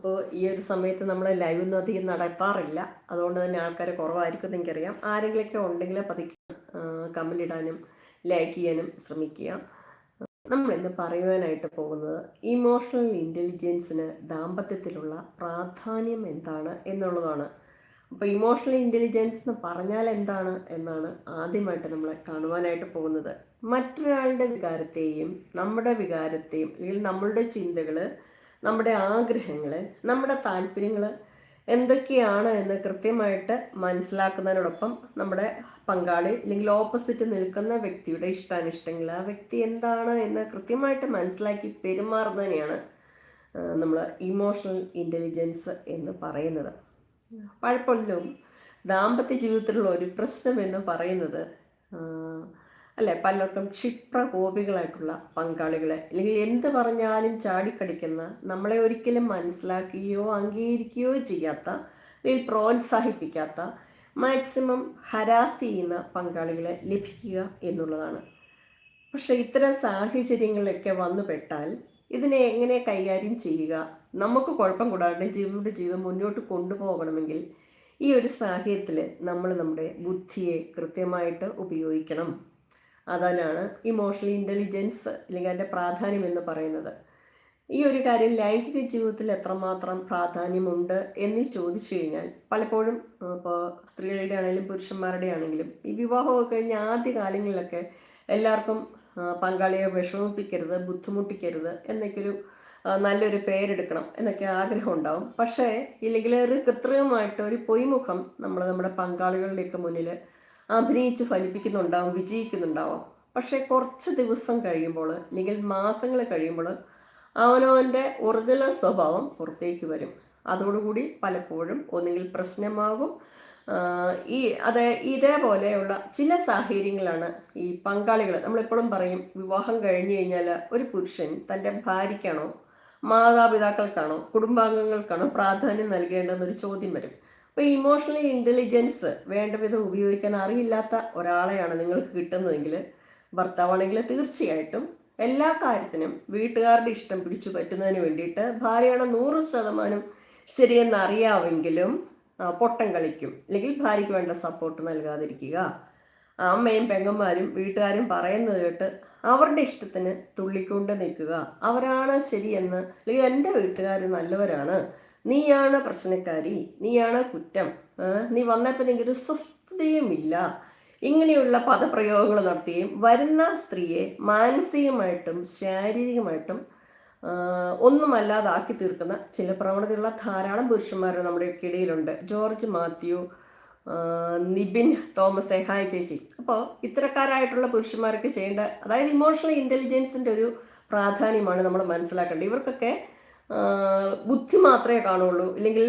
അപ്പോൾ ഈ ഒരു സമയത്ത് നമ്മൾ ലൈവൊന്നും അധികം നടത്താറില്ല അതുകൊണ്ട് തന്നെ ആൾക്കാർ കുറവായിരിക്കും എനിക്കറിയാം ആരെങ്കിലുമൊക്കെ ഉണ്ടെങ്കിൽ പതുക്കെ കമന്റ് ഇടാനും ലൈക്ക് ചെയ്യാനും ശ്രമിക്കുക. നമ്മൾ ഇന്ന് പറയുവാനായിട്ട് പോകുന്നത് ഇമോഷണൽ ഇന്റലിജൻസിന് ദാമ്പത്യത്തിലുള്ള പ്രാധാന്യം എന്താണ് എന്നുള്ളതാണ്. അപ്പോൾ ഇമോഷണൽ ഇന്റലിജൻസ് എന്ന് പറഞ്ഞാൽ എന്താണ് എന്നാണ് ആദ്യമായിട്ട് നമ്മൾ കാണുവാനായിട്ട് പോകുന്നത്. മറ്റൊരാളുടെ വികാരത്തെയും നമ്മുടെ വികാരത്തെയും അല്ലെങ്കിൽ നമ്മളുടെ ചിന്തകൾ നമ്മുടെ ആഗ്രഹങ്ങൾ നമ്മുടെ താല്പര്യങ്ങൾ എന്തൊക്കെയാണ് എന്ന് കൃത്യമായിട്ട് മനസ്സിലാക്കുന്നതിനോടൊപ്പം നമ്മുടെ പങ്കാളി അല്ലെങ്കിൽ ഓപ്പോസിറ്റ് നിൽക്കുന്ന വ്യക്തിയുടെ ഇഷ്ടാനിഷ്ടങ്ങൾ ആ വ്യക്തി എന്താണ് എന്ന് കൃത്യമായിട്ട് മനസ്സിലാക്കി പെരുമാറുന്നതിനെയാണ് നമ്മൾ ഇമോഷണൽ ഇന്റലിജൻസ് എന്ന് പറയുന്നത്. പലപ്പോഴും ദാമ്പത്യ ജീവിതത്തിലുള്ള ഒരു പ്രശ്നം എന്ന് പറയുന്നത് അല്ലെ? പലർക്കും ക്ഷിപ്രകോപികളായിട്ടുള്ള പങ്കാളികളെ. അല്ലെങ്കിൽ എന്ത് പറഞ്ഞാലും ചാടിക്കടിക്കുന്ന നമ്മളെ ഒരിക്കലും മനസ്സിലാക്കുകയോ അംഗീകരിക്കുകയോ ചെയ്യാത്ത അല്ലെങ്കിൽ പ്രോത്സാഹിപ്പിക്കാത്ത മാക്സിമം ഹരാസ് ചെയ്യുന്ന പങ്കാളികളെ ലഭിക്കുക എന്നുള്ളതാണ്. പക്ഷേ ഇത്തരം സാഹചര്യങ്ങളിലൊക്കെ വന്നുപെട്ടാൽ ഇതിനെ എങ്ങനെ കൈകാര്യം ചെയ്യുക? നമുക്ക് കുഴപ്പം കൂടാതെ ജീവിതം ജീവിതം മുന്നോട്ട് കൊണ്ടുപോകണമെങ്കിൽ ഈ ഒരു സാഹചര്യത്തിൽ നമ്മൾ നമ്മുടെ ബുദ്ധിയെ കൃത്യമായിട്ട് ഉപയോഗിക്കണം. അതാണ് ഇമോഷണൽ ഇന്റലിജൻസ് അല്ലെങ്കിൽ അതിന്റെ പ്രാധാന്യം എന്ന് പറയുന്നത്. ഈ ഒരു കാര്യം ലൈംഗിക ജീവിതത്തിൽ എത്രമാത്രം പ്രാധാന്യമുണ്ട് എന്ന് ചോദിച്ചു കഴിഞ്ഞാൽ പലപ്പോഴും ഇപ്പോൾ സ്ത്രീകളുടെ ആണെങ്കിലും പുരുഷന്മാരുടെ ആണെങ്കിലും ഈ വിവാഹമൊക്കെ കഴിഞ്ഞ ആദ്യ കാലങ്ങളിലൊക്കെ എല്ലാവർക്കും പങ്കാളിയെ വിഷമിപ്പിക്കരുത് ബുദ്ധിമുട്ടിക്കരുത് എന്നൊക്കെയൊരു നല്ലൊരു പേരെടുക്കണം എന്നൊക്കെ ആഗ്രഹം ഉണ്ടാവും. പക്ഷേ ഇല്ലെങ്കിൽ ഒരു കൃത്രിമമായിട്ട് ഒരു പൊയ്മുഖം നമ്മൾ നമ്മുടെ പങ്കാളികളുടെയൊക്കെ മുന്നിൽ അഭിനയിച്ച് ഫലിപ്പിക്കുന്നുണ്ടാവും വിജയിക്കുന്നുണ്ടാവും. പക്ഷേ കുറച്ച് ദിവസം കഴിയുമ്പോൾ അല്ലെങ്കിൽ മാസങ്ങൾ കഴിയുമ്പോൾ അവനവന്റെ ഒറിജിനൽ സ്വഭാവം പുറത്തേക്ക് വരും. അതോടുകൂടി പലപ്പോഴും ഒന്നുകിൽ പ്രശ്നമാകും. ഈ അത് ഇതേപോലെയുള്ള ചില സാഹചര്യങ്ങളാണ് ഈ പങ്കാളികൾ. നമ്മളെപ്പോഴും പറയും വിവാഹം കഴിഞ്ഞു കഴിഞ്ഞാൽ ഒരു പുരുഷൻ തന്റെ ഭാര്യയ്ക്കാണോ മാതാപിതാക്കൾക്കാണോ കുടുംബാംഗങ്ങൾക്കാണോ പ്രാധാന്യം നൽകേണ്ടതെന്നൊരു ചോദ്യം വരും. അപ്പോൾ ഇമോഷണൽ ഇന്റലിജൻസ് വേണ്ട വിധം ഉപയോഗിക്കാൻ അറിയില്ലാത്ത ഒരാളെയാണ് നിങ്ങൾക്ക് കിട്ടുന്നതെങ്കിൽ ഭർത്താവാണെങ്കിൽ തീർച്ചയായിട്ടും എല്ലാ കാര്യത്തിനും വീട്ടുകാരുടെ ഇഷ്ടം പിടിച്ചു പറ്റുന്നതിന് വേണ്ടിയിട്ട് ഭാര്യയാണ് നൂറ് ശതമാനം ശരിയെന്ന് അറിയാമെങ്കിലും പൊട്ടം കളിക്കും. അല്ലെങ്കിൽ ഭാര്യയ്ക്ക് വേണ്ട സപ്പോർട്ട് നൽകാതിരിക്കുക. അമ്മയും പെങ്ങന്മാരും വീട്ടുകാരും പറയുന്നത് കേട്ട് അവരുടെ ഇഷ്ടത്തിന് തുള്ളിക്കൊണ്ട് നിൽക്കുക. അവരാണ് ശരിയെന്ന് അല്ലെങ്കിൽ എന്റെ വീട്ടുകാർ നല്ലവരാണ്. നീയാണ് പ്രശ്നക്കാരി നീയാണ് കുറ്റം. നീ വന്നപ്പോൾ എനിക്കൊരു സ്വസ്ഥതയുമില്ല ഇങ്ങനെയുള്ള പദപ്രയോഗങ്ങൾ നടത്തുകയും വരുന്ന സ്ത്രീയെ മാനസികമായിട്ടും ശാരീരികമായിട്ടും ഒന്നുമല്ലാതാക്കി തീർക്കുന്ന ചില പ്രവണതയുള്ള ധാരാളം പുരുഷന്മാർ നമ്മുടെ ഇടയിലുണ്ട്. George Mathew Nibin Thomas hi ചേച്ചി. അപ്പോൾ ഇത്തരക്കാരായിട്ടുള്ള പുരുഷന്മാർക്ക് ചെയ്യേണ്ട അതായത് ഇമോഷണൽ ഇന്റലിജൻസിന്റെ ഒരു പ്രാധാന്യമാണ് നമ്മൾ മനസ്സിലാക്കേണ്ടത്. ഇവർക്കൊക്കെ ബുദ്ധി മാത്രമേ കാണുള്ളൂ. ഇല്ലെങ്കിൽ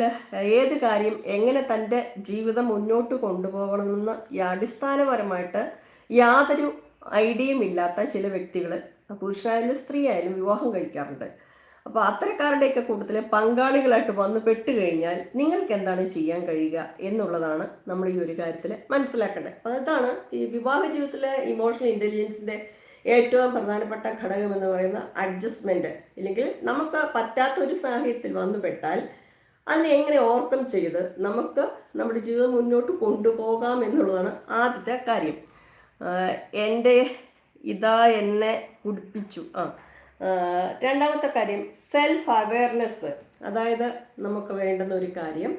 ഏത് കാര്യം എങ്ങനെ തന്റെ ജീവിതം മുന്നോട്ട് കൊണ്ടുപോകണമെന്ന് അടിസ്ഥാനപരമായിട്ട് യാതൊരു ഐഡിയയും ഇല്ലാത്ത ചില വ്യക്തികൾ പുരുഷനായാലും സ്ത്രീ ആയാലും വിവാഹം കഴിക്കാറുണ്ട്. അപ്പോൾ അത്തരക്കാരുടെയൊക്കെ കൂട്ടത്തിൽ പങ്കാളികളായിട്ട് വന്ന് പെട്ട് കഴിഞ്ഞാൽ നിങ്ങൾക്ക് എന്താണ് ചെയ്യാൻ കഴിയുക എന്നുള്ളതാണ് നമ്മൾ ഈ ഒരു കാര്യത്തിൽ മനസ്സിലാക്കേണ്ടത്. അതാണ് ഈ വിവാഹ ജീവിതത്തിലെ ഇമോഷണൽ ഇന്റലിജൻസിന്റെ ഏറ്റവും പ്രധാനപ്പെട്ട ഘടകം എന്ന് പറയുന്ന അഡ്ജസ്റ്റ്മെന്റ് ഇല്ലെങ്കിൽ നമുക്ക് പറ്റാത്ത ഒരു സാഹചര്യത്തിൽ വന്നുപെട്ടാൽ അതിനെ എങ്ങനെ ഓർക്കം ചെയ്ത് നമുക്ക് നമ്മുടെ ജീവിതം മുന്നോട്ട് കൊണ്ടുപോകാം എന്നുള്ളതാണ് ആദ്യത്തെ കാര്യം. എന്റെ ഇതാ എന്നെ കുടിപ്പിച്ചു. ആ രണ്ടാമത്തെ കാര്യം സെൽഫ് അവെയർനെസ് അതായത് നമുക്ക് വേണ്ടുന്ന ഒരു കാര്യം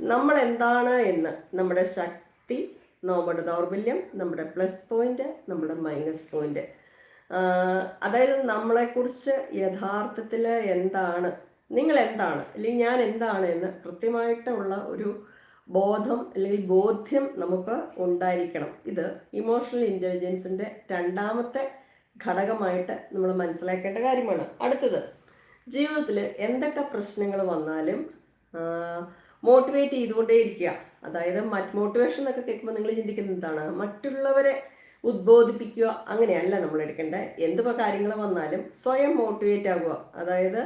നമ്മൾ എന്താണ് എന്ന് നമ്മുടെ ശക്തി നമ്മുടെ ദൗർബല്യം നമ്മുടെ പ്ലസ് പോയിന്റ് നമ്മുടെ മൈനസ് പോയിന്റ്. അതായത് നമ്മളെക്കുറിച്ച് യഥാർത്ഥത്തിൽ എന്താണ് നിങ്ങൾ എന്താണ് അല്ലെങ്കിൽ ഞാൻ എന്താണ് എന്ന് കൃത്യമായിട്ടുള്ള ഒരു ബോധം അല്ലെങ്കിൽ ബോധ്യം നമുക്ക് ഉണ്ടായിരിക്കണം. ഇത് ഇമോഷണൽ ഇന്റലിജൻസിന്റെ രണ്ടാമത്തെ ഘടകമായിട്ട് നമ്മൾ മനസ്സിലാക്കേണ്ട കാര്യമാണ്. അടുത്തത് ജീവിതത്തിൽ എന്തൊക്കെ പ്രശ്നങ്ങൾ വന്നാലും മോട്ടിവേറ്റ് ചെയ്തുകൊണ്ടേ ഇരിക്കുക. അതായത് മറ്റ് മോട്ടിവേഷൻ എന്നൊക്കെ കേൾക്കുമ്പോൾ നിങ്ങൾ ചിന്തിക്കുന്നത് എന്താണ്? മറ്റുള്ളവരെ ഉദ്ബോധിപ്പിക്കുക അങ്ങനെയല്ല നമ്മൾ എടുക്കേണ്ടത്. എന്തുപോ കാര്യങ്ങൾ വന്നാലും സ്വയം മോട്ടിവേറ്റ് ആകുക അതായത്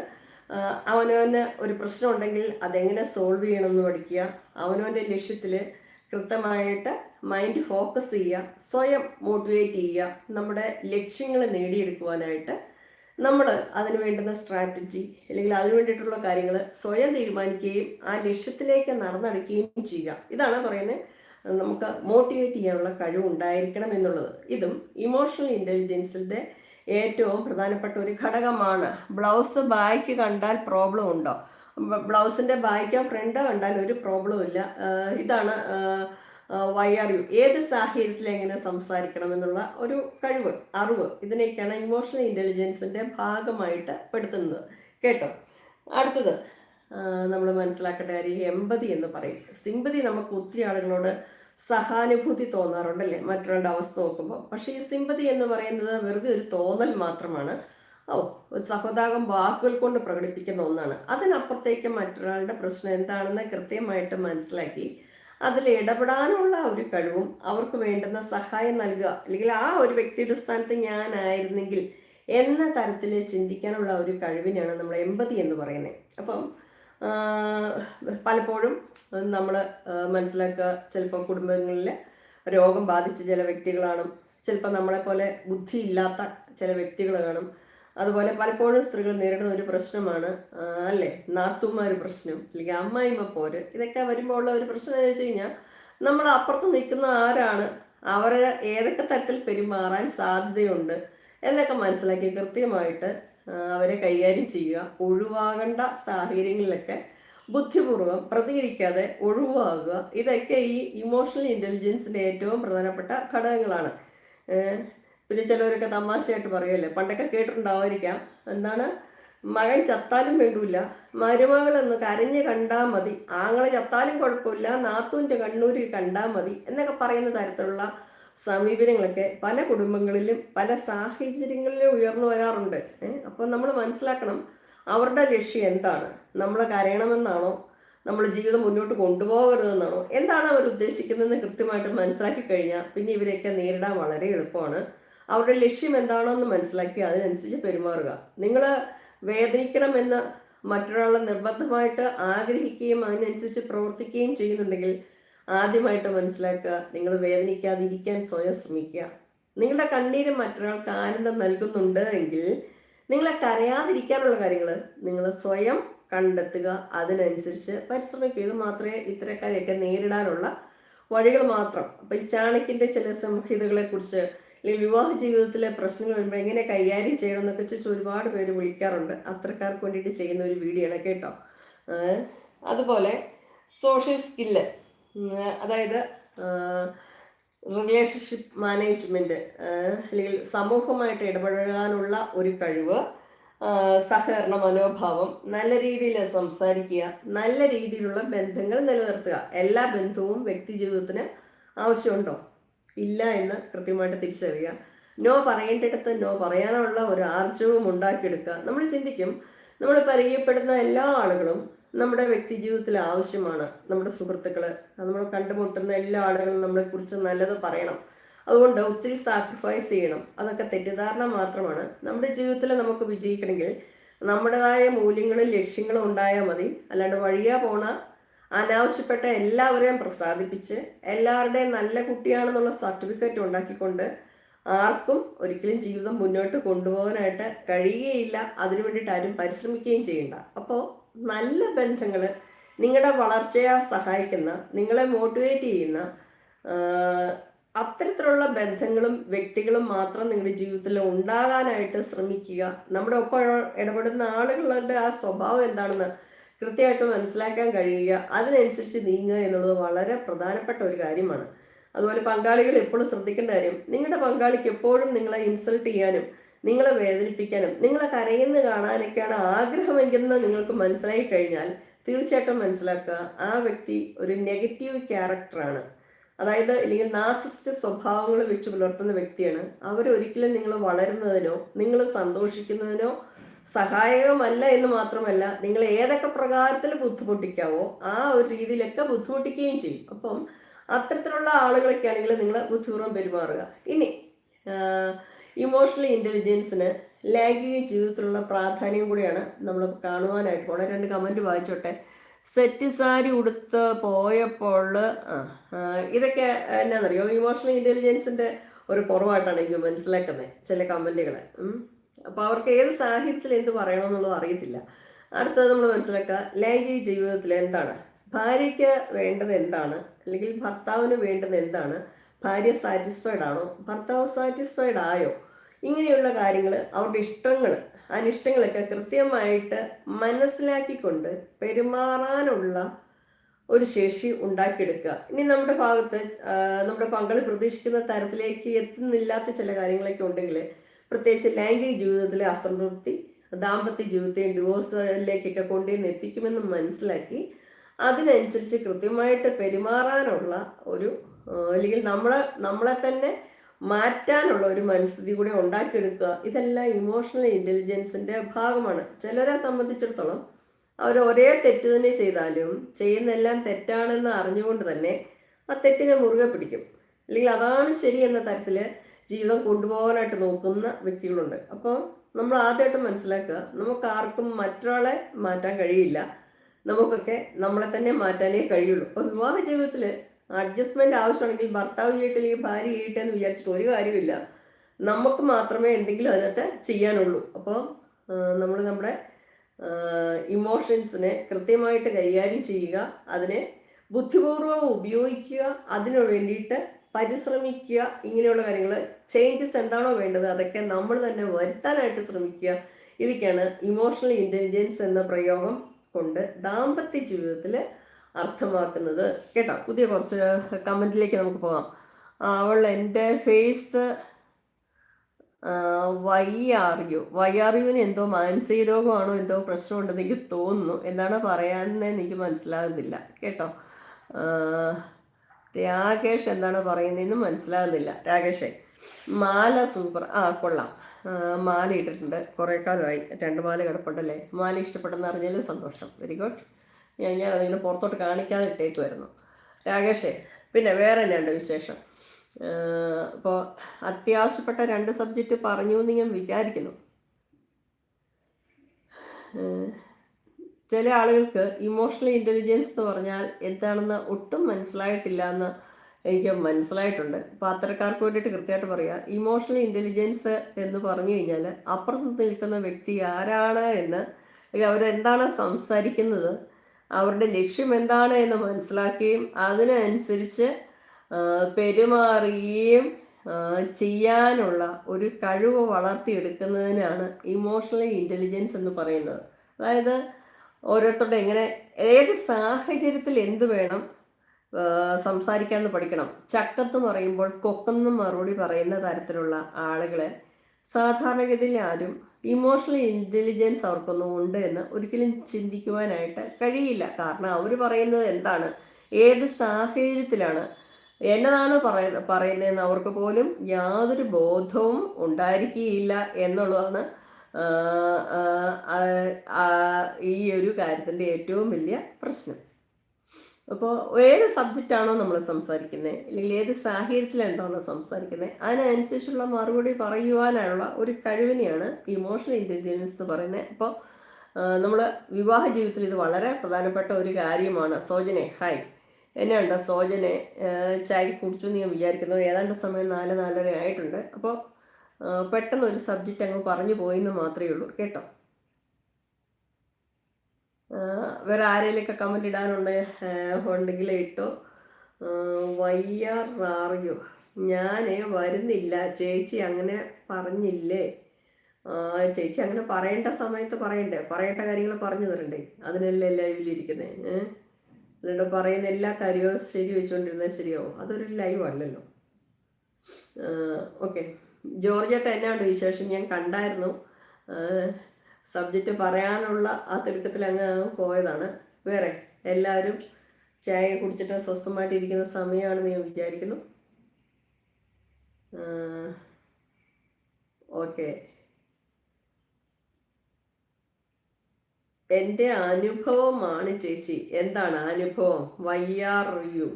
അവനവന് ഒരു പ്രശ്നം ഉണ്ടെങ്കിൽ അതെങ്ങനെ സോൾവ് ചെയ്യണമെന്ന് പഠിക്കുക. അവനവന്റെ ലക്ഷ്യത്തിൽ കൃത്യമായിട്ട് മൈൻഡ് ഫോക്കസ് ചെയ്യുക. സ്വയം മോട്ടിവേറ്റ് ചെയ്യുക. നമ്മുടെ ലക്ഷ്യങ്ങൾ നേടിയെടുക്കുവാനായിട്ട് നമ്മൾ അതിന് വേണ്ടുന്ന സ്ട്രാറ്റജി അല്ലെങ്കിൽ അതിനു വേണ്ടിയിട്ടുള്ള കാര്യങ്ങൾ സ്വയം തീരുമാനിക്കുകയും ആ ലക്ഷ്യത്തിലേക്ക് നടന്നടക്കുകയും ചെയ്യുക. ഇതാണ് പറയുന്നത് നമുക്ക് മോട്ടിവേറ്റ് ചെയ്യാനുള്ള കഴിവ് ഉണ്ടായിരിക്കണം എന്നുള്ളത്. ഇതും ഇമോഷണൽ ഇന്റലിജൻസിന്റെ ഏറ്റവും പ്രധാനപ്പെട്ട ഒരു ഘടകമാണ്. ബ്ലൗസ് ബായ്ക്ക് കണ്ടാൽ പ്രോബ്ലം ഉണ്ടോ? ബ്ലൗസിന്റെ ബായ്ക്കോ ഫ്രണ്ടോ കണ്ടാൽ ഒരു പ്രോബ്ലം ഇല്ല. ഇതാണ് വൈ ആർ യു ഏത് സാഹചര്യത്തിൽ എങ്ങനെ സംസാരിക്കണം എന്നുള്ള ഒരു കഴിവ് അറിവ്. ഇതിനെയൊക്കെയാണ് ഇമോഷണൽ ഇന്റലിജൻസിന്റെ ഭാഗമായിട്ട് പെടുത്തുന്നത്. കേട്ടോ? അടുത്തത് നമ്മൾ മനസ്സിലാക്കേണ്ട കാര്യം എമ്പതി എന്ന് പറയും. സിമ്പതി നമുക്ക് ഒത്തിരി ആളുകളോട് സഹാനുഭൂതി തോന്നാറുണ്ടല്ലേ? മറ്റൊരാളുടെ അവസ്ഥ നോക്കുമ്പോൾ പക്ഷേ ഈ സിമ്പതി എന്ന് പറയുന്നത് വെറുതെ ഒരു തോന്നൽ മാത്രമാണ്. ഓ ഒരു സഹതാപം വാക്കുകൾ കൊണ്ട് പ്രകടിപ്പിക്കുന്ന ഒന്നാണ്. അതിനപ്പുറത്തേക്ക് മറ്റൊരാളുടെ പ്രശ്നം എന്താണെന്ന് കൃത്യമായിട്ട് മനസ്സിലാക്കി അതിൽ ഇടപെടാനുള്ള ഒരു കഴിവും അവർക്ക് വേണ്ടുന്ന സഹായം നൽകുക. അല്ലെങ്കിൽ ആ ഒരു വ്യക്തിയുടെ സ്ഥാനത്ത് ഞാനായിരുന്നെങ്കിൽ എന്ന തരത്തിൽ ചിന്തിക്കാനുള്ള ഒരു കഴിവിനെയാണ് നമ്മൾ എമ്പതി എന്ന് പറയുന്നത്. അപ്പം പലപ്പോഴും നമ്മൾ മനസ്സിലാക്കുക ചിലപ്പോൾ കുടുംബങ്ങളിൽ രോഗം ബാധിച്ച ചില വ്യക്തികളാണ്. ചിലപ്പോൾ നമ്മളെപ്പോലെ ബുദ്ധിയില്ലാത്ത ചില വ്യക്തികൾ കാണും. അതുപോലെ പലപ്പോഴും സ്ത്രീകൾ നേരിടുന്ന ഒരു പ്രശ്നമാണ് അല്ലേ? നാത്തുമാർ പ്രശ്നം അല്ലെങ്കിൽ അമ്മായിമ്മ പോര് ഇതൊക്കെ വരുമ്പോൾ ഉള്ള ഒരു പ്രശ്നം എന്ന് വെച്ച് കഴിഞ്ഞാൽ നമ്മൾ അപ്പുറത്ത് നിൽക്കുന്ന ആരാണ് അവരെ ഏതൊക്കെ തരത്തിൽ പെരുമാറാൻ സാധ്യതയുണ്ട് എന്നൊക്കെ മനസ്സിലാക്കി കൃത്യമായിട്ട് അവരെ കൈകാര്യം ചെയ്യുക. ഒഴിവാകേണ്ട സാഹചര്യങ്ങളിലൊക്കെ ബുദ്ധിപൂർവം പ്രതികരിക്കാതെ ഒഴിവാകുക. ഇതൊക്കെ ഈ ഇമോഷണൽ ഇന്റലിജൻസിന്റെ ഏറ്റവും പ്രധാനപ്പെട്ട ഘടകങ്ങളാണ്. പിന്നെ ചിലവരൊക്കെ തമാശയായിട്ട് പറയുമല്ലേ പണ്ടൊക്കെ കേട്ടിട്ടുണ്ടാവായിരിക്കാം എന്താണ്? മകൻ ചത്താലും വേണ്ടൂല മരുമകൾ എന്ന് കരഞ്ഞ് കണ്ടാൽ മതി. ആങ്ങളെ ചത്താലും കുഴപ്പമില്ല. നാത്തൂന്റെ കണ്ണൂരിൽ കണ്ടാൽ മതി. എന്നൊക്കെ പറയുന്ന തരത്തിലുള്ള സമീപനങ്ങളൊക്കെ പല കുടുംബങ്ങളിലും പല സാഹചര്യങ്ങളിലും ഉയർന്നു വരാറുണ്ട്. അപ്പോൾ നമ്മൾ മനസ്സിലാക്കണം അവരുടെ ലക്ഷ്യം എന്താണ്? നമ്മൾ കരയണമെന്നാണോ? നമ്മൾ ജീവിതം മുന്നോട്ട് കൊണ്ടുപോകരുതെന്നാണോ? എന്താണ് അവർ ഉദ്ദേശിക്കുന്നതെന്ന് കൃത്യമായിട്ട് മനസ്സിലാക്കി കഴിഞ്ഞാൽ പിന്നെ ഇവരെയൊക്കെ നേരിടാൻ വളരെ എളുപ്പമാണ്. അവരുടെ ലക്ഷ്യം എന്താണോ എന്ന് മനസ്സിലാക്കി അതിനനുസരിച്ച് പെരുമാറുക. നിങ്ങൾ വേദനിക്കണമെന്ന് മറ്റൊരാളെ നിർബന്ധമായിട്ട് ആഗ്രഹിക്കുകയും അതിനനുസരിച്ച് പ്രവർത്തിക്കുകയും ചെയ്യുന്നുണ്ടെങ്കിൽ ആദ്യമായിട്ട് മനസ്സിലാക്കുക നിങ്ങൾ വേദനിക്കാതിരിക്കാൻ സ്വയം ശ്രമിക്കുക. നിങ്ങളുടെ കണ്ണീര് മറ്റൊരാൾക്ക് ആനന്ദം നൽകുന്നുണ്ട് എങ്കിൽ നിങ്ങളെ കരയാതിരിക്കാനുള്ള കാര്യങ്ങൾ നിങ്ങൾ സ്വയം കണ്ടെത്തുക അതിനനുസരിച്ച് പരിശ്രമിക്കുക. ഇത് മാത്രമേ ഇത്തരക്കാരെയൊക്കെ നേരിടാനുള്ള വഴികൾ മാത്രം. അപ്പം ഈ ചാണകിന്റെ ചില സംഹിതകളെ കുറിച്ച് അല്ലെങ്കിൽ വിവാഹ ജീവിതത്തിലെ പ്രശ്നങ്ങൾ വരുമ്പോൾ എങ്ങനെ കൈകാര്യം ചെയ്യണം എന്നൊക്കെ ചോദിച്ച് ഒരുപാട് പേര് വിളിക്കാറുണ്ട്. അത്രക്കാർക്ക് വേണ്ടിയിട്ട് ചെയ്യുന്ന ഒരു വീഡിയോ ആണ് കേട്ടോ. അതുപോലെ സോഷ്യൽ സ്കില്ല് അതായത് റിലേഷൻഷിപ്പ് മാനേജ്മെന്റ് അല്ലെങ്കിൽ സമൂഹമായിട്ട് ഇടപഴകാനുള്ള ഒരു കഴിവ് സഹകരണ മനോഭാവം നല്ല രീതിയിൽ സംസാരിക്കുക നല്ല രീതിയിലുള്ള ബന്ധങ്ങൾ നിലനിർത്തുക. എല്ലാ ബന്ധവും വ്യക്തി ജീവിതത്തിന് ആവശ്യമുണ്ടോ? ഇല്ല എന്ന് കൃത്യമായിട്ട് തിരിച്ചറിയുക. നോ പറയേണ്ടിടത്ത് നോ പറയാനുള്ള ഒരു ആർജവും ഉണ്ടാക്കിയെടുക്കുക. നമ്മൾ ചിന്തിക്കും നമ്മൾ പരിചയപ്പെടുന്ന എല്ലാ ആളുകളും നമ്മുടെ വ്യക്തി ജീവിതത്തിൽ ആവശ്യമാണ്. നമ്മുടെ സുഹൃത്തുക്കൾ നമ്മൾ കണ്ടുമുട്ടുന്ന എല്ലാ ആളുകളും നമ്മളെ കുറിച്ച് നല്ലത് പറയണം. അതുകൊണ്ട് ഒത്തിരി സാക്രിഫൈസ് ചെയ്യണം. അതൊക്കെ തെറ്റിദ്ധാരണ മാത്രമാണ്. നമ്മുടെ ജീവിതത്തിൽ നമുക്ക് വിജയിക്കണമെങ്കിൽ നമ്മുടേതായ മൂല്യങ്ങളും ലക്ഷ്യങ്ങളും ഉണ്ടായാൽ മതി. അല്ലാണ്ട് വഴിയാ പോണ അനാവശ്യപ്പെട്ട എല്ലാവരെയും പ്രസാദിപ്പിച്ച് എല്ലാവരുടെയും നല്ല കുട്ടിയാണെന്നുള്ള സർട്ടിഫിക്കറ്റ് ഉണ്ടാക്കിക്കൊണ്ട് ആർക്കും ഒരിക്കലും ജീവിതം മുന്നോട്ട് കൊണ്ടുപോകാനായിട്ട് കഴിയുകയില്ല. അതിനു വേണ്ടിയിട്ട് ആരും പരിശ്രമിക്കുകയും ചെയ്യണ്ട. അപ്പോൾ നല്ല ബന്ധങ്ങൾ നിങ്ങളുടെ വളർച്ചയെ സഹായിക്കുന്ന നിങ്ങളെ മോട്ടിവേറ്റ് ചെയ്യുന്ന അത്തരത്തിലുള്ള ബന്ധങ്ങളും വ്യക്തികളും മാത്രം നിങ്ങളുടെ ജീവിതത്തിൽ ഉണ്ടാകാനായിട്ട് ശ്രമിക്കുക. നമ്മുടെ ഒപ്പം ഇടപെടുന്ന ആളുകളുടെ ആ സ്വഭാവം എന്താണെന്ന് കൃത്യമായിട്ട് മനസ്സിലാക്കാൻ കഴിയുക. അതിനനുസരിച്ച് നീങ്ങുക എന്നുള്ളത് വളരെ പ്രധാനപ്പെട്ട ഒരു കാര്യമാണ്. അതുപോലെ പങ്കാളികൾ എപ്പോഴും ശ്രദ്ധിക്കേണ്ട കാര്യം നിങ്ങളുടെ പങ്കാളിക്ക് എപ്പോഴും നിങ്ങളെ ഇൻസൾട്ട് ചെയ്യാനും നിങ്ങളെ വേദനിപ്പിക്കാനും നിങ്ങളെ കരയുന്ന കാണാനൊക്കെയാണ് ആഗ്രഹമെങ്കിൽ നിങ്ങൾക്ക് മനസ്സിലായി കഴിഞ്ഞാൽ തീർച്ചയായിട്ടും മനസ്സിലാക്കുക. ആ വ്യക്തി ഒരു നെഗറ്റീവ് ക്യാരക്ടറാണ് അതായത് അല്ലെങ്കിൽ നാസിസ്റ്റ് സ്വഭാവങ്ങൾ വെച്ച് പുലർത്തുന്ന വ്യക്തിയാണ്. അവരൊരിക്കലും നിങ്ങൾ വളരുന്നതിനോ നിങ്ങൾ സന്തോഷിക്കുന്നതിനോ സഹായകമല്ല എന്ന് മാത്രമല്ല നിങ്ങൾ ഏതൊക്കെ പ്രകാരത്തിൽ ബുദ്ധിമുട്ടിക്കാവോ ആ ഒരു രീതിയിലൊക്കെ ബുദ്ധിമുട്ടിക്കുകയും ചെയ്യും. അപ്പം അത്തരത്തിലുള്ള ആളുകളൊക്കെ ആണെങ്കിൽ നിങ്ങൾ ബുദ്ധിപൂർവം പെരുമാറുക. ഇനി ഇമോഷണൽ ഇന്റലിജൻസിന് ലൈംഗിക ജീവിതത്തിലുള്ള പ്രാധാന്യം കൂടിയാണ് നമ്മൾ കാണുവാനായിട്ട് പോണേ. രണ്ട് കമന്റ് വായിച്ചോട്ടെ. സെറ്റ് സാരി ഉടുത്ത് പോയപ്പോൾ ഇതൊക്കെ എന്നാണെന്നറിയോ ഇമോഷണൽ ഇന്റലിജൻസിന്റെ ഒരു കുറവായിട്ടാണ് എനിക്ക് മനസ്സിലാക്കുന്നത്. ചില കമന്റുകൾ അപ്പോൾ അവർക്ക് ഏത് സാഹചര്യത്തിൽ എന്ത് പറയണമെന്നുള്ളത് അറിയത്തില്ല. അടുത്തത് നമ്മൾ മനസ്സിലാക്കുക ലൈംഗിക ജീവിതത്തിൽ എന്താണ്? ഭാര്യയ്ക്ക് വേണ്ടത് എന്താണ്? അല്ലെങ്കിൽ ഭർത്താവിന് വേണ്ടത് എന്താണ്? ഭാര്യ സാറ്റിസ്ഫൈഡ് ആണോ? ഭർത്താവ് സാറ്റിസ്ഫൈഡ് ആയോ? ഇങ്ങനെയുള്ള കാര്യങ്ങൾ അവരുടെ ഇഷ്ടങ്ങൾ അനിഷ്ടങ്ങളൊക്കെ കൃത്യമായിട്ട് മനസ്സിലാക്കിക്കൊണ്ട് പെരുമാറാനുള്ള ഒരു ശേഷി ഉണ്ടാക്കിയെടുക്കുക. ഇനി നമ്മുടെ ഭാഗത്ത് നമ്മുടെ പങ്കാളി പ്രതീക്ഷിക്കുന്ന തരത്തിലേക്ക് എത്തുന്നില്ലാത്ത ചില കാര്യങ്ങളൊക്കെ ഉണ്ടെങ്കിൽ പ്രത്യേകിച്ച് ലൈംഗിക ജീവിതത്തിലെ അസംതൃപ്തി ദാമ്പത്യ ജീവിതത്തെയും ഡിവോഴ്സിലേക്കൊക്കെ കൊണ്ടുവന്ന് എത്തിക്കുമെന്ന് മനസ്സിലാക്കി അതിനനുസരിച്ച് കൃത്യമായിട്ട് പെരുമാറാനുള്ള ഒരു അല്ലെങ്കിൽ നമ്മളെ നമ്മളെ തന്നെ മാറ്റാനുള്ള ഒരു മനസ്ഥിതി കൂടെ ഉണ്ടാക്കിയെടുക്കുക ഇതെല്ലാം ഇമോഷണൽ ഇന്റലിജൻസിന്റെ ഭാഗമാണ്. ചിലരെ സംബന്ധിച്ചിടത്തോളം അവർ ഒരേ തെറ്റ് തന്നെ ചെയ്താലും ചെയ്യുന്നെല്ലാം തെറ്റാണെന്ന് അറിഞ്ഞുകൊണ്ട് തന്നെ ആ തെറ്റിനെ മുറുകെ പിടിക്കും. അല്ലെങ്കിൽ അതാണ് ശരി എന്ന തരത്തിൽ ജീവിതം കൊണ്ടുപോകാനായിട്ട് നോക്കുന്ന വ്യക്തികളുണ്ട്. അപ്പോൾ നമ്മൾ ആദ്യമായിട്ട് മനസ്സിലാക്കുക നമുക്ക് ആർക്കും മറ്റൊരാളെ മാറ്റാൻ കഴിയില്ല. നമുക്കൊക്കെ നമ്മളെ തന്നെ മാറ്റാനേ കഴിയുള്ളൂ. അപ്പോൾ വിവാഹ ജീവിതത്തിൽ അഡ്ജസ്റ്റ്മെന്റ് ആവശ്യമാണെങ്കിൽ ഭർത്താവ് ചെയ്യട്ടെ അല്ലെങ്കിൽ ഭാര്യ ചെയ്യട്ടെ എന്ന് വിചാരിച്ചിട്ട് ഒരു കാര്യമില്ല നമുക്ക് മാത്രമേ എന്തെങ്കിലും അതിനകത്ത് ചെയ്യാനുള്ളൂ. അപ്പോൾ നമ്മൾ നമ്മുടെ ഇമോഷൻസിനെ കൃത്യമായിട്ട് കൈകാര്യം ചെയ്യുക അതിനെ ബുദ്ധിപൂർവം ഉപയോഗിക്കുക അതിനു വേണ്ടിയിട്ട് പരിശ്രമിക്കുക ഇങ്ങനെയുള്ള കാര്യങ്ങൾ ചേഞ്ചസ് എന്താണോ വേണ്ടത് അതൊക്കെ നമ്മൾ തന്നെ വരുത്താനായിട്ട് ശ്രമിക്കുക. ഇതൊക്കെയാണ് ഇമോഷണൽ ഇന്റലിജൻസ് എന്ന പ്രയോഗം കൊണ്ട് ദാമ്പത്യ ജീവിതത്തിൽ അർത്ഥമാക്കുന്നത്. കേട്ടോ? പുതിയ കുറച്ച് കമന്റിലേക്ക് നമുക്ക് പോകാം. അവൾ എന്റെ face why are you why are യുവിന് എന്തോ മാനസിക രോഗമാണോ എന്തോ പ്രശ്നമുണ്ടെന്ന് എനിക്ക് തോന്നുന്നു. എന്താണ് പറയാനെന്ന് എനിക്ക് മനസ്സിലാകുന്നില്ല. കേട്ടോ? രാകേഷ് എന്താണ് പറയുന്നതെന്ന് മനസ്സിലാകുന്നില്ല. രാകേഷേ മാല സൂപ്പർ. ആ കൊള്ളാം. മാല ഇട്ടിട്ടുണ്ട്. കുറേ കാലമായി. രണ്ട് മാല കിടപ്പുണ്ടല്ലേ? മാല ഇഷ്ടപ്പെട്ടെന്ന് അറിഞ്ഞാൽ സന്തോഷം. വെരി ഗുഡ് ഞാൻ ഞാൻ അതിങ്ങനെ പുറത്തോട്ട് കാണിക്കാതെ ഇട്ടേക്കുമായിരുന്നു രാകേഷേ പിന്നെ വേറെ രണ്ട് വിശേഷം? അപ്പോൾ അത്യാവശ്യപ്പെട്ട രണ്ട് സബ്ജക്റ്റ് പറഞ്ഞു എന്ന് ഞാൻ വിചാരിക്കുന്നു. ചില ആളുകൾക്ക് ഇമോഷണൽ ഇന്റലിജൻസ് എന്ന് പറഞ്ഞാൽ എന്താണെന്ന് ഒട്ടും മനസ്സിലായിട്ടില്ല എന്ന് എനിക്ക് മനസ്സിലായിട്ടുണ്ട്. അപ്പോൾ അത്തരക്കാർക്ക് വേണ്ടിയിട്ട് കൃത്യമായിട്ട് പറയാം. ഇമോഷണൽ ഇന്റലിജൻസ് എന്ന് പറഞ്ഞു കഴിഞ്ഞാൽ അപ്പുറത്ത് നിൽക്കുന്ന വ്യക്തി ആരാണ് എന്ന് അവരെന്താണ് സംസാരിക്കുന്നത് അവരുടെ ലക്ഷ്യം എന്താണ് എന്ന് മനസ്സിലാക്കുകയും അതിനനുസരിച്ച് പെരുമാറുകയും ചെയ്യാനുള്ള ഒരു കഴിവ് വളർത്തിയെടുക്കുന്നതിനാണ് ഇമോഷണൽ ഇന്റലിജൻസ് എന്ന് പറയുന്നത്. അതായത് ഓരോരുത്തരുടെ എങ്ങനെ ഏത് സാഹചര്യത്തിൽ എന്ത് വേണം സംസാരിക്കാമെന്ന് പഠിക്കണം. ചക്കത്ത് പറയുമ്പോൾ കൊക്കെന്ന് മറുപടി പറയുന്ന തരത്തിലുള്ള ആളുകളെ സാധാരണഗതിയിൽ ആരും ഇമോഷണൽ ഇന്റലിജൻസ് അവർക്കൊന്നും ഉണ്ട് എന്ന് ഒരിക്കലും ചിന്തിക്കുവാനായിട്ട് കഴിയില്ല. കാരണം അവർ പറയുന്നത് എന്താണ്? ഏത് സാഹചര്യത്തിലാണ്? എന്നതാണ് പറയ പറയുന്നതെന്ന് അവർക്ക് പോലും യാതൊരു ബോധവും ഉണ്ടായിരിക്കുകയില്ല എന്നുള്ളതാണ് ഈ ഒരു കാര്യത്തിന്റെ ഏറ്റവും വലിയ പ്രശ്നം. അപ്പോൾ ഏത് സബ്ജക്റ്റാണോ നമ്മൾ സംസാരിക്കുന്നത് അല്ലെങ്കിൽ ഏത് സാഹചര്യത്തിലെന്താണോ സംസാരിക്കുന്നത് അതിനനുസരിച്ചുള്ള മറുപടി പറയുവാനുള്ള ഒരു കഴിവിനെയാണ് ഇമോഷണൽ ഇന്റലിജൻസ് എന്ന് പറയുന്നത് അപ്പോൾ നമ്മൾ വിവാഹ ജീവിതത്തിൽ ഇത് വളരെ പ്രധാനപ്പെട്ട ഒരു കാര്യമാണ്. സോജനെ ഹായ് എന്നെയുണ്ട് സോജനെ ചായ കുടിച്ചു എന്ന് ഞാൻ വിചാരിക്കുന്നു. ഏതാണ്ട് സമയം നാല് നാലര ആയിട്ടുണ്ട്. അപ്പോൾ പെട്ടെന്ന് ഒരു സബ്ജക്റ്റ് അങ്ങ് പറഞ്ഞു പോയെന്ന് മാത്രമേ ഉള്ളൂ കേട്ടോ? വേറെ ആരെങ്കിലൊക്കെ കമന്റ് ഇടാനുണ്ട്? ഉണ്ടെങ്കിൽ ഇട്ടോ. വൈ ആർ ആർ യു ഞാൻ വരുന്നില്ല ചേച്ചി അങ്ങനെ പറഞ്ഞില്ലേ? ചേച്ചി അങ്ങനെ പറയേണ്ട സമയത്ത് പറയണ്ടേ? പറയേണ്ട കാര്യങ്ങൾ പറഞ്ഞു തരണ്ടേ? അതിനല്ലേ ലൈവിലിരിക്കുന്നത് അല്ലാണ്ട് പറയുന്ന എല്ലാ കാര്യവും ശരി വെച്ചുകൊണ്ടിരുന്നാൽ ശരിയാവും. അതൊരു ലൈവ് അല്ലല്ലോ. ഓക്കെ ജോർജേട്ട എന്നാണ്ട് വിശേഷം ഞാൻ കണ്ടായിരുന്നു. സബ്ജക്റ്റ് പറയാനുള്ള ആ തിടുക്കത്തിൽ അങ്ങ് പോയതാണ്. വേറെ എല്ലാവരും ചായ കുടിച്ചിട്ട് സ്വസ്ഥമായിട്ടിരിക്കുന്ന സമയമാണെന്ന് ഞാൻ വിചാരിക്കുന്നു. ഓക്കെ. എന്റെ അനുഭവമാണ് ചേച്ചി. എന്താണ് അനുഭവം? വൈ ആർ യു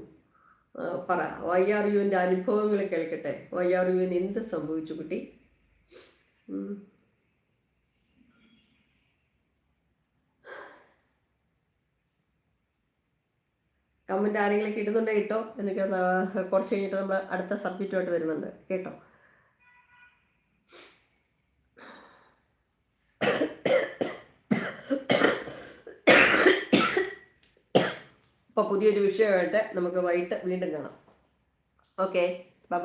പറ. വൈ ആർ യുവിന്റെ അനുഭവങ്ങൾ കേൾക്കട്ടെ? വൈ ആർ യുവിന് എന്ത് സംഭവിച്ചു കുട്ടി? കമന്റ് ആരെങ്കിലും കിട്ടുന്നുണ്ടോ കേട്ടോ എന്നൊക്കെ കുറച്ച് കഴിഞ്ഞിട്ട് നമ്മൾ അടുത്ത സബ്ജക്റ്റുമായിട്ട് വരുന്നുണ്ട്. കേട്ടോ? അപ്പോൾ പുതിയൊരു വിഷയമായിട്ട് നമുക്ക് വൈകിട്ട് വീണ്ടും കാണാം. Okay bye